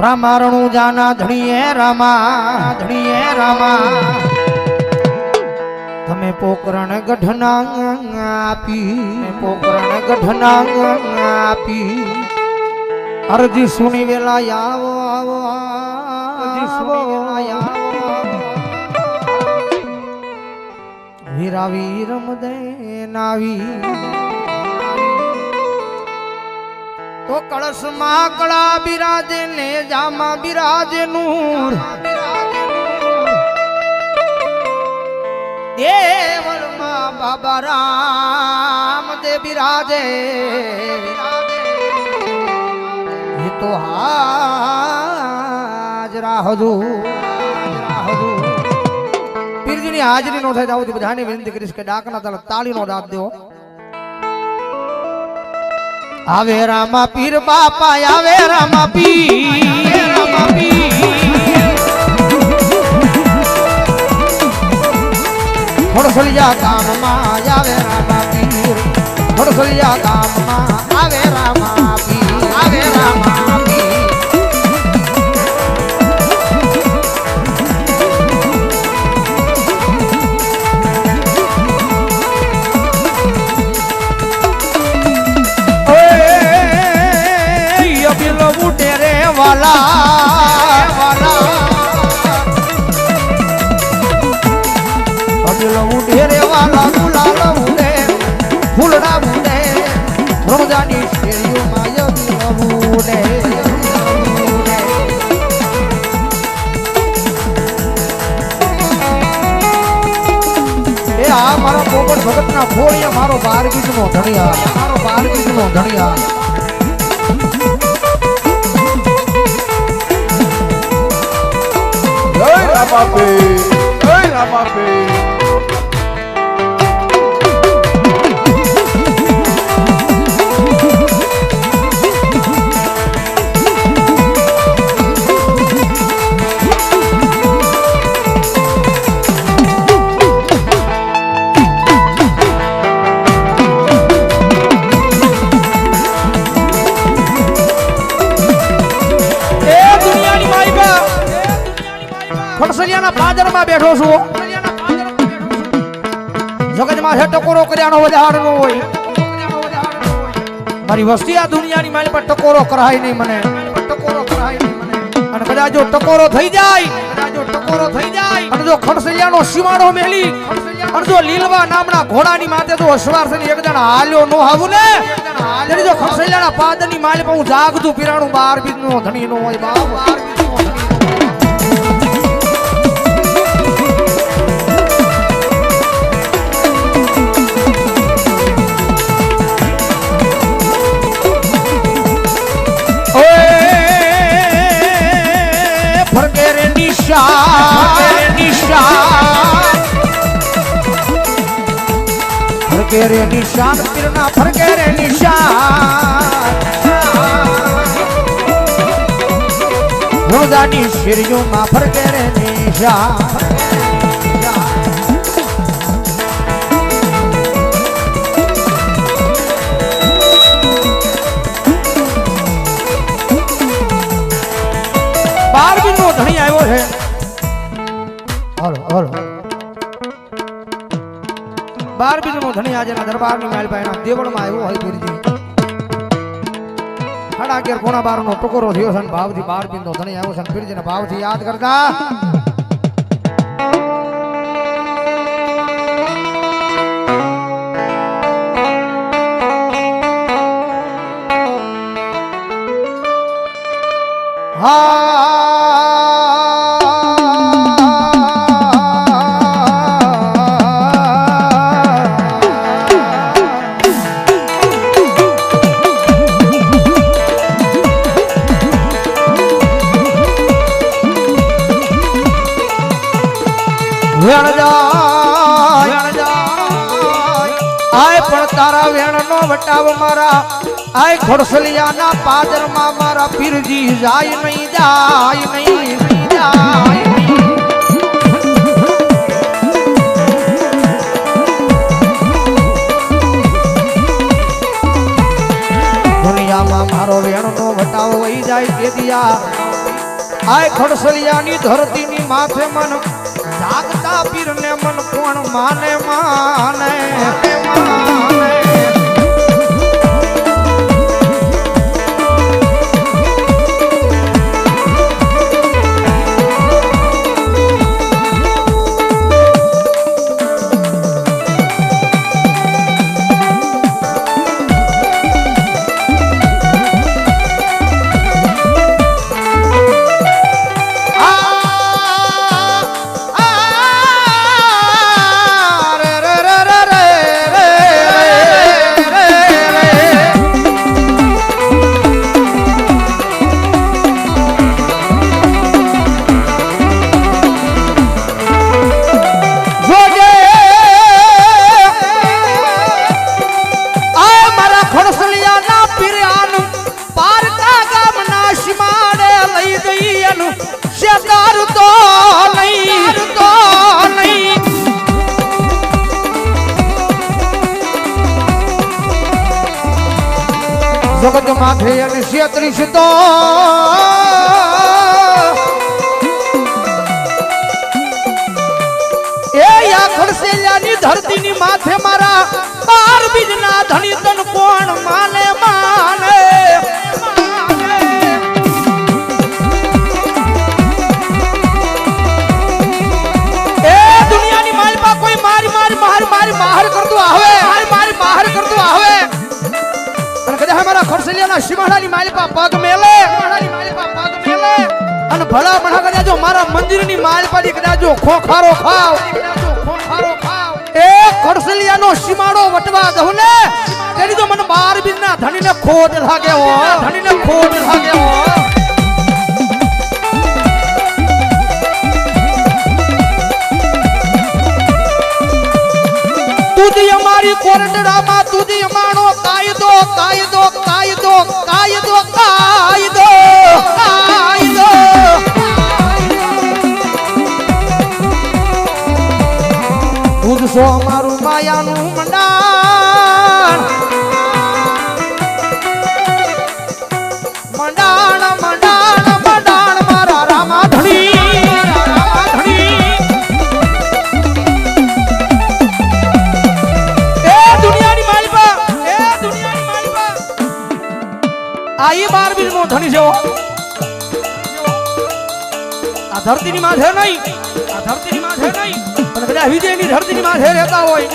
રામા રણુ જાના ધણીએ રામા ધણીએ રામા. તમે પોકરણ ગઢના આપી પોકરણ ગઢના આપી. અરજી સુની વેલા આવો આવો અરજી સુની વેલા આવો. વીરા વીરમ દે નાવી. તો કળશમાં કળા બિરાજે ને જામાં બિરાજે નૂર. દેવળમાં બાબા રામ દે બિરાજે. એ તો હાજરા હજુ પીરજીની હાજરી નો થાય તો બધાને વિનંતી કરીશ કે ડાકના તાળીનો દાંત દેવો. આવે રામા પીર બાપા આવે રામા પીર. રામા પીર ખોડસલિયા ગામમાં આવે રામા પીર. ખોડસલિયા ગામમાં આવે રામા પીર. આવે રામા ભગતના ખોળિયા મારો બાર બીજનો ધણિયા મારો બાર બીજનો ધણિયા. જય રામાપે જય રામાપે પાદરમાં બેઠો છું. જગતમાં છે ટકોરો કર્યાનો વધાર નો હોય. મારી વસ્તી આ દુનિયાની માલ પર ટકોરો કરાય નહીં મને. ટકોરો કરાય નહીં મને અને કદાચ જો ટકોરો થઈ જાય ટકોરો થઈ જાય અને જો ખડસલિયાનો સીમાડો મેલી, અને જો લીલવા નામના ઘોડાની માથે તો થઈને એક જણ હાલ્યો નો આવું ને, તેની જો ખડસલિયાના પાદની માલ પર હું જાગતું પીરાણું બાર બીજનો ધણી નો હોય બાર બીજનો ધણી નિશા નિશા ફરકે રે નિશાન. પીરના ફરકે શેરીઓમાં ફરકે રે બાર ધણી આવ્યો છે. હાલો હાલો. બાર બિંદુ નો ધણી આજે દરબારની માલ પાસે દેવળમાં આવ્યો હોય ગુરુજી સાડા અગિયાર પોણા બાર નો ટુકડો થયો છે ભાવથી બાર બિંદુ ધણી આવ્યો છે પીરજીને ભાવથી યાદ કરતા મારા, આય ખોડસલિયાના પાદરમાં મારા પીરજી જાય નહીં જાય નહીં, જાય. દુનિયામાં મારો વેણનો વટાવ વહી જાય કે દિયા આય ખડસલિયાની ધરતીની માથે મન જાગતા પીરને મન કોણ માને માને માને જગત માથે અને છેત્રીસ તો એ યા સેલ્યાની ધરતીની માથે મારા બાર બીજના ધણી તન કોણ માને માને? શિમાડાની માલિપા પગ મેલે. મેલે. અને ભલા મણા કદાચ મારા મંદિરની ખોખારો ખાવ. કદાચ ખોખારો ખાવ. એ ખડસલિયાનો સીમાડો વટવા દઉં ને. તેની તો મને બાર બીજના ધણીને ખોટ લાગે હો ધણીને ખોટ લાગે હો તુજી અમારી કોરટડામાં તુજી અમારો કાયદો કાયદો કાયદો કાયદો કાયદો કાયદો. પૂજશો અમારું માયાનું મંડાણ. બાર જેવો. આ ધરતીની માથે નહીં. આ ધરતીની માથે નહીં. પણ કદાચ વિજયની ધરતીની માથે રહેતા હોય.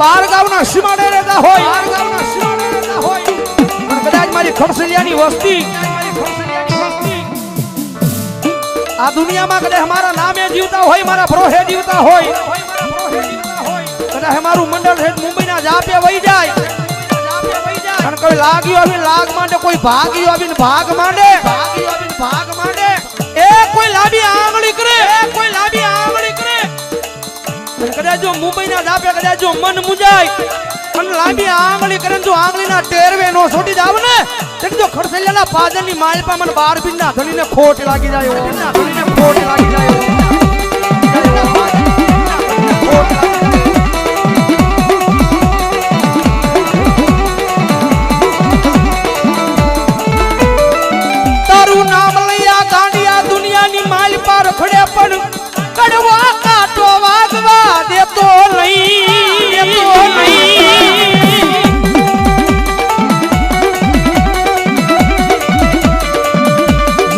બાર ગામના સીમાડે રહેતા હોય. બાર ગામના સીમાડે રહેતા હોય. પણ કદાચ મારી ખડસલિયાની વસ્તી મારી આ દુનિયામાં કદાચ અમારા નામે જીવતા હોય, મારા પ્રોહે જીવતા હોય. કદાચ અમારું મંડળ મુંબઈના જાપે વહી જાય. અને કોઈ લાગ્યો આવી લાગ માંડે, કોઈ ભાગ્યો આવીને ભાગ માંડે ભાગ્યો આવીને ભાગ માંડે. એ કોઈ લાંબી આંગળી કરે, એ કોઈ લાંબી આંગળી કરે. કદાચ જો મુંબઈના જાપે, કદાચ જો મન મુજાય, અને લાંબી આંગળી કરે જો આંગળી ના ટેરવે નો છોડી જાવ ને તો જો ખડસલિયાના પાદરની માલપા મને બાર પીના ધણી ને ખોટ લાગી જાય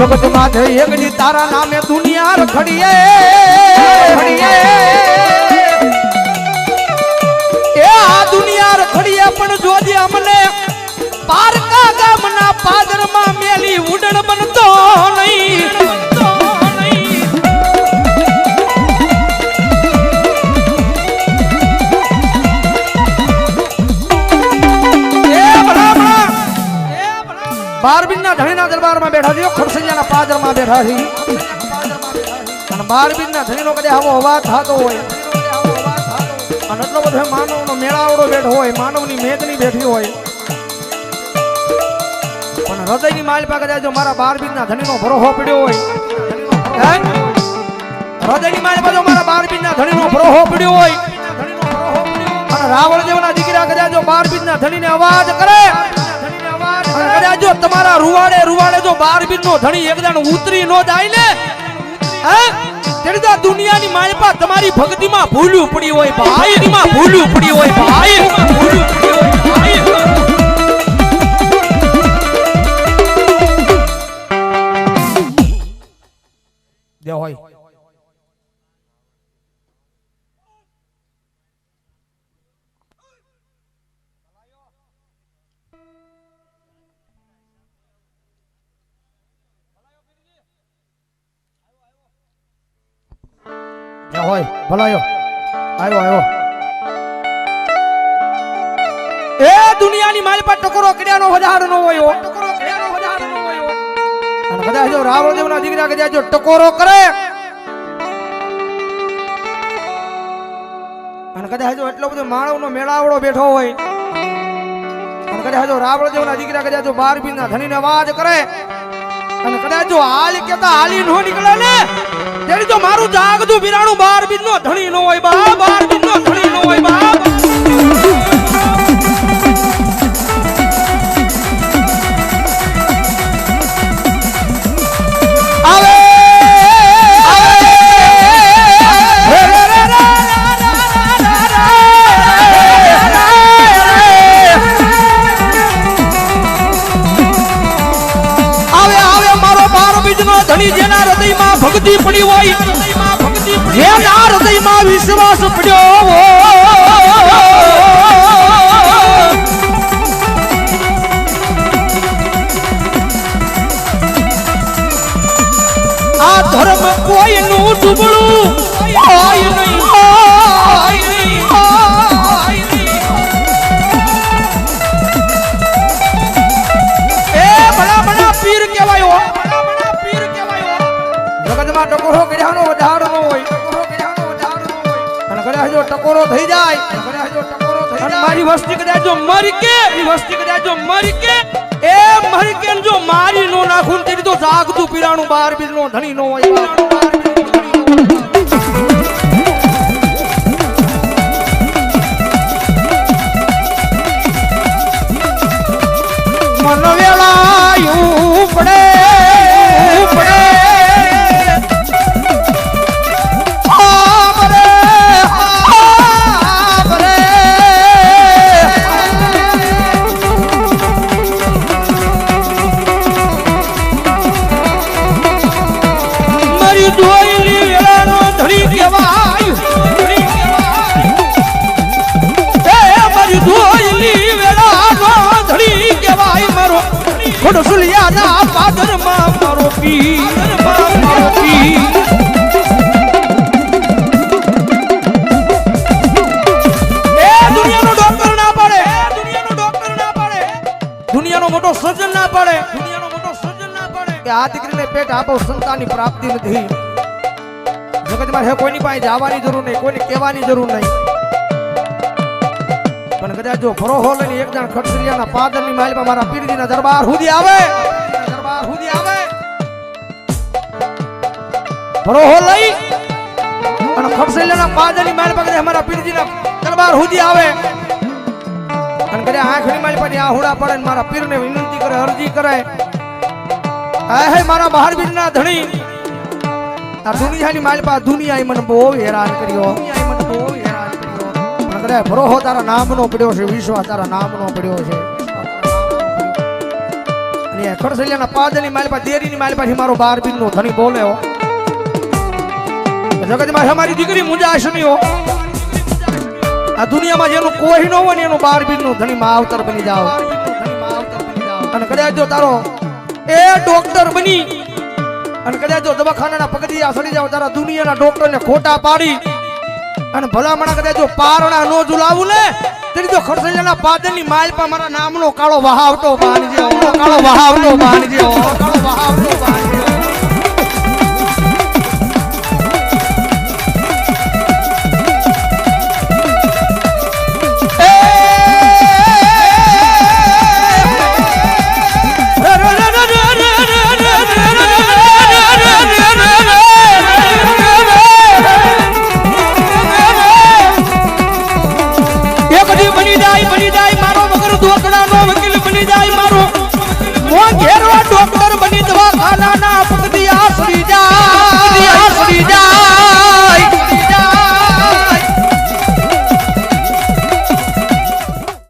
જગત માથે એકની તારા નામે દુનિયા રખડીએ એ આ દુનિયા રખડીએ પણ જોજે અમને, પારકા ગામના પાદરમાં મેલી ઉડણ બનતો નહીં. બારબીનના ધણીના દરબારમાં બેઠા છે ખડસૈયાના પાદરમાં બેઠા છે અને બારબીનના ધણીનો કદાચ આવો અવાજ થતો હોય. અને એટલો બધો માનવનો મેળાવડો બેઠો હોય, માનવની મેઘની બેઠી હોય. પણ હૃદયની માલિપા કદાચ જો મારા બારબીનના ધણીનો ભરોહો પડ્યો હોય? હૃદયની માલિપા જો મારા બારબીનના ધણીનો ભરોહો પડ્યો હોય. અને રાવણ દેવના દીકરા કદાચ જો બારબીનના ધણીને અવાજ કરે તમારા રૂવાડે રૂવાડે જો બારબીર નો ધણી એકદમ ઉતરી નો જાય ને દુનિયાની માયપા તમારી ભક્તિમાં ભૂલ્યું પડી હોય ભાઈ માં ભૂલ્યું પડી પડી હોય. ભાઈ હોય. જય હોય, ભલાયો. આવ્યો આવ્યો એ દુનિયાની મારી પાસે ટકોરો કર્યાનો વધાર ન હોય. ટકોરો કર્યાનો વધાર ન દીકરા કદાચ જો ટકોરો કરે. અને કદાચ જો એટલો બધો માનવનો મેળાવડો બેઠો હોય. અને કદાચ જો રાવણદેવના દીકરા કદાચ જો બાર બીના ધણીને અવાજ કરે. અને કદાચ જો હાલ કેતા હાલી નો નીકળે ને. તેની તો મારું જાગતું બિરાણું બાર બીજ નો ધણી નો હોય બા બાર બીજ નો ધણી નો હોય બા ધણી જેના ભક્તિ પડી હોય. જેના હૃદયમાં વિશ્વાસ પડ્યો આ ધર્મ કોઈનું ડૂબળું હોય કે એ વસ્તી જો મરી કે, એ મરી કે જો મારી નો નાખું તેરી તો જાગતું પીરાણું બાર બીર નો ધણી નો હોય કે આ દીકરીને પેટ આપો, સંતાનની પ્રાપ્તિ નથી. જગતમાં હે કોઈની પાસે જવાની જરૂર નહીં, કોઈને કહેવાની જરૂર નહીં. પણ કદાચ જો ફરોહો લઈને એક જણ ખડસલિયાના પાદરની માલમાં મારા પીરજીના દરબાર સુધી આવે, દરબાર સુધી આવે. ફરોહો લઈ, અને ખડસલિયાના પાદરની માલમાં કદાચ અમારા પીરજીના દરબાર સુધી આવે. અને કદાચ આંખની માલ પર આહુડા પડે ને મારા પીરને વિનંતી કરે, અરજી કરે હે હે મારા બહાર ના ધણી. આ દુનિયાની માલ પર દુનિયાએ મને બહુ હેરાન કર્યો. મને બહુ તારા નામનો પડ્યો છે વિશ્વાસ તારા નામનો પડ્યો છે. અને ખડસલિયાના પાદની માલ પર દેરીની માલ પરથી મારો બાર બીજનો ધણી બોલ્યો. જગતમાં અમારી દીકરી મુંજાશ નહીં આ દુનિયામાં જેનું કોઈ ન હોય ને એનું બાર બીજનું ધણી માવતર બની જાવ અને કદાચ જો તારો એ ડોક્ટર બની. અને કદાચ જો દવાખાનાના પગથિયા સડી જાવ તારા દુનિયાના ડોક્ટરને ખોટા પાડી. અને ભલામણા કદાચ જો પારણા નો ઝુલાવું ને તેની જો ખડસૈયાના પાદરની માલ પર મારા નામનો કાળો વહાવટો બાંધજો કાળો વહાવટો બાંધજો કાળો વહાવટો બાંધજો.